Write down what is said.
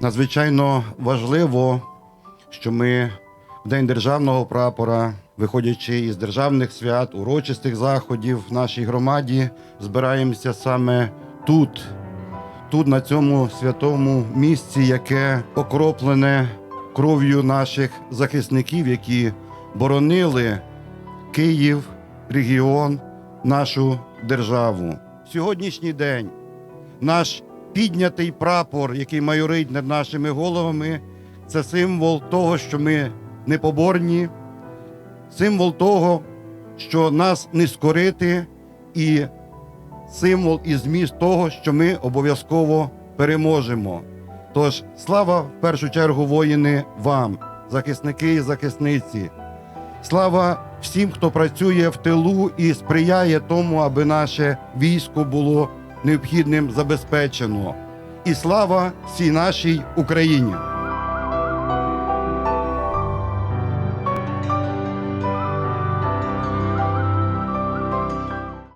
Надзвичайно важливо, що ми в День державного прапора, виходячи із державних свят, урочистих заходів в нашій громаді, збираємося саме тут, тут, на цьому святому місці, яке окроплене кров'ю наших захисників, які боронили Київ, регіон, нашу державу. Сьогоднішній день наш піднятий прапор, який майорить над нашими головами, це символ того, що ми непоборні, символ того, що нас не скорити, і символ і зміст того, що ми обов'язково переможемо. Тож слава в першу чергу воїни вам, захисники і захисниці. Слава всім, хто працює в тилу і сприяє тому, аби наше військо було необхідним забезпечено. І слава всій нашій Україні!